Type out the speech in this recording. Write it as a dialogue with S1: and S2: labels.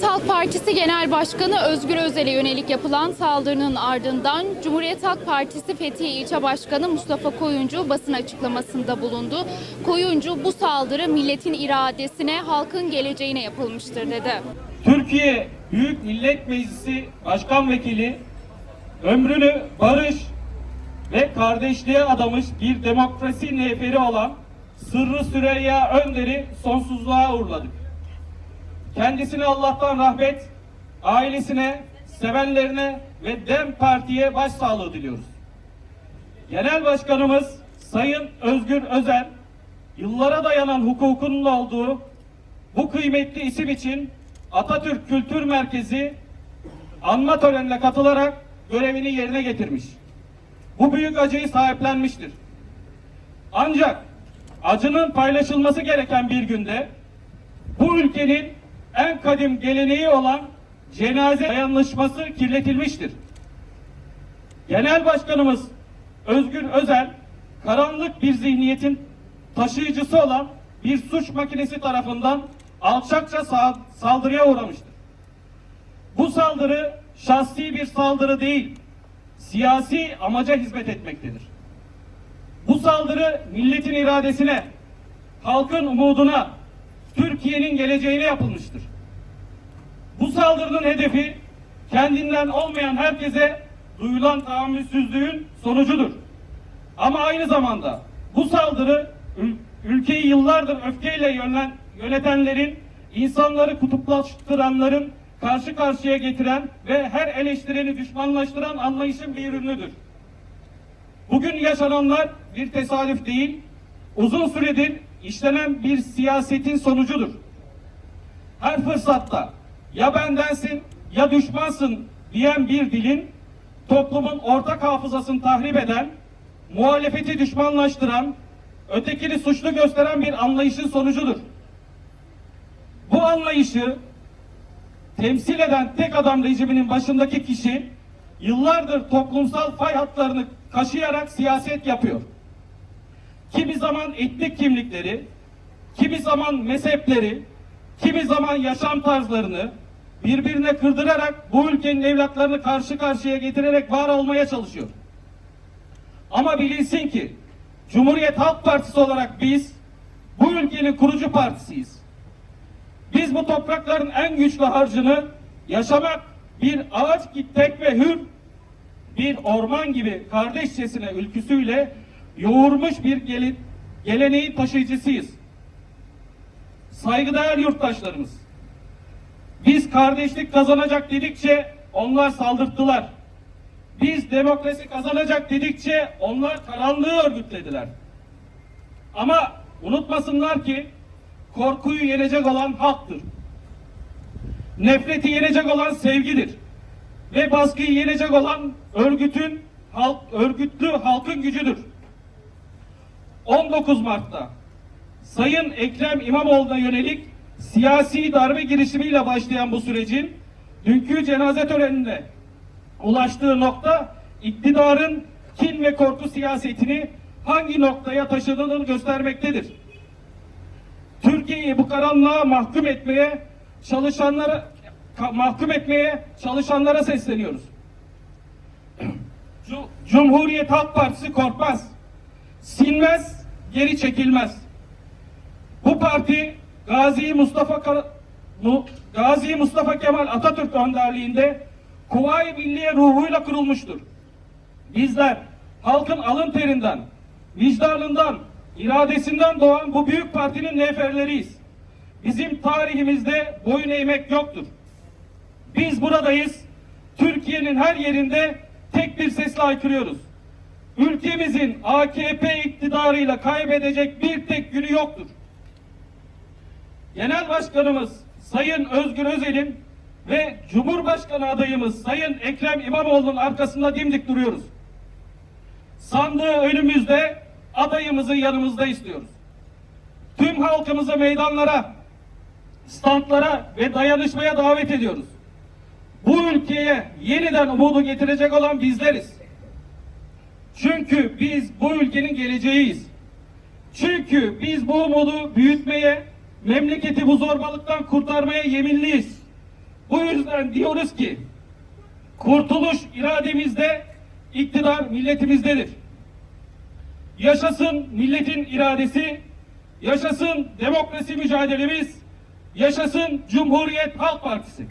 S1: Cumhuriyet Halk Partisi Genel Başkanı Özgür Özel'e yönelik yapılan saldırının ardından Cumhuriyet Halk Partisi Fethiye İlçe Başkanı Mustafa Koyuncu basın açıklamasında bulundu. Koyuncu bu saldırı milletin iradesine, halkın geleceğine yapılmıştır dedi.
S2: Türkiye Büyük Millet Meclisi Başkan Vekili ömrünü barış ve kardeşliğe adamış bir demokrasi neferi olan Sırrı Süreyya Önder'i sonsuzluğa uğurladık. Kendisine Allah'tan rahmet, ailesine, sevenlerine ve DEM Parti'ye başsağlığı diliyoruz. Genel Başkanımız Sayın Özgür Özel, yıllara dayanan hukukunun olduğu bu kıymetli isim için Atatürk Kültür Merkezi anma törenine katılarak görevini yerine getirmiş. Bu büyük acıyı sahiplenmiştir. Ancak acının paylaşılması gereken bir günde bu ülkenin en kadim geleneği olan cenaze dayanışması kirletilmiştir. Genel Başkanımız Özgür Özel karanlık bir zihniyetin taşıyıcısı olan bir suç makinesi tarafından alçakça sa- saldırıya uğramıştır. Bu saldırı şahsi bir saldırı değil, siyasi amaca hizmet etmektedir. Bu saldırı milletin iradesine, halkın umuduna, Türkiye'nin geleceğine yapılmıştır. Bu saldırının hedefi kendinden olmayan herkese duyulan tahammülsüzlüğün sonucudur. Ama aynı zamanda bu saldırı ül- ülkeyi yıllardır öfkeyle yönlen, yönetenlerin, insanları kutuplaştıranların karşı karşıya getiren ve her eleştireni düşmanlaştıran anlayışın bir ürünüdür. Bugün yaşananlar bir tesadüf değil, uzun süredir işlenen bir siyasetin sonucudur. Her fırsatta ya bendensin ya düşmansın diyen bir dilin toplumun ortak hafızasını tahrip eden, muhalefeti düşmanlaştıran, ötekini suçlu gösteren bir anlayışın sonucudur. Bu anlayışı temsil eden tek adam rejiminin başındaki kişi yıllardır toplumsal fay hatlarını kaşıyarak siyaset yapıyor. Kimi zaman etnik kimlikleri, kimi zaman mezhepleri, kimi zaman yaşam tarzlarını birbirine kırdırarak bu ülkenin evlatlarını karşı karşıya getirerek var olmaya çalışıyor. Ama bilinsin ki Cumhuriyet Halk Partisi olarak biz bu ülkenin kurucu partisiyiz. Biz bu toprakların en güçlü harcını yaşamak bir ağaç ki tek ve hür bir orman gibi kardeşçesine ülküsüyle yoğurmuş bir gele- geleneğin taşıyıcısıyız. Saygıdeğer yurttaşlarımız. Biz kardeşlik kazanacak dedikçe onlar saldırttılar. Biz demokrasi kazanacak dedikçe onlar karanlığı örgütlediler. Ama unutmasınlar ki korkuyu yenecek olan halktır. Nefreti yenecek olan sevgidir. Ve baskıyı yenecek olan örgütün halk, örgütlü halkın gücüdür. 19 Mart'ta Sayın Ekrem İmamoğlu'na yönelik siyasi darbe girişimiyle başlayan bu sürecin dünkü cenaze töreninde ulaştığı nokta iktidarın kin ve korku siyasetini hangi noktaya taşıdığını göstermektedir. Türkiye'yi bu karanlığa mahkum etmeye çalışanlara mahkum etmeye çalışanlara sesleniyoruz. Cu- Cumhuriyet Halk Partisi korkmaz. Sinmez, geri çekilmez. Parti Gazi Mustafa Gazi Mustafa Kemal Atatürk önderliğinde Kuvayi Milliye ruhuyla kurulmuştur. Bizler halkın alın terinden, vicdanından, iradesinden doğan bu büyük partinin neferleriyiz. Bizim tarihimizde boyun eğmek yoktur. Biz buradayız. Türkiye'nin her yerinde tek bir sesle haykırıyoruz. Ülkemizin AKP iktidarıyla kaybedecek bir tek günü yoktur. Genel Başkanımız Sayın Özgür Özel'in ve Cumhurbaşkanı adayımız Sayın Ekrem İmamoğlu'nun arkasında dimdik duruyoruz. Sandığı önümüzde adayımızı yanımızda istiyoruz. Tüm halkımızı meydanlara, standlara ve dayanışmaya davet ediyoruz. Bu ülkeye yeniden umudu getirecek olan bizleriz. Çünkü biz bu ülkenin geleceğiyiz. Çünkü biz bu umudu büyütmeye, memleketi bu zorbalıktan kurtarmaya yeminliyiz. Bu yüzden diyoruz ki kurtuluş irademizde, iktidar milletimizdedir. Yaşasın milletin iradesi, yaşasın demokrasi mücadelemiz, yaşasın Cumhuriyet Halk Partisi.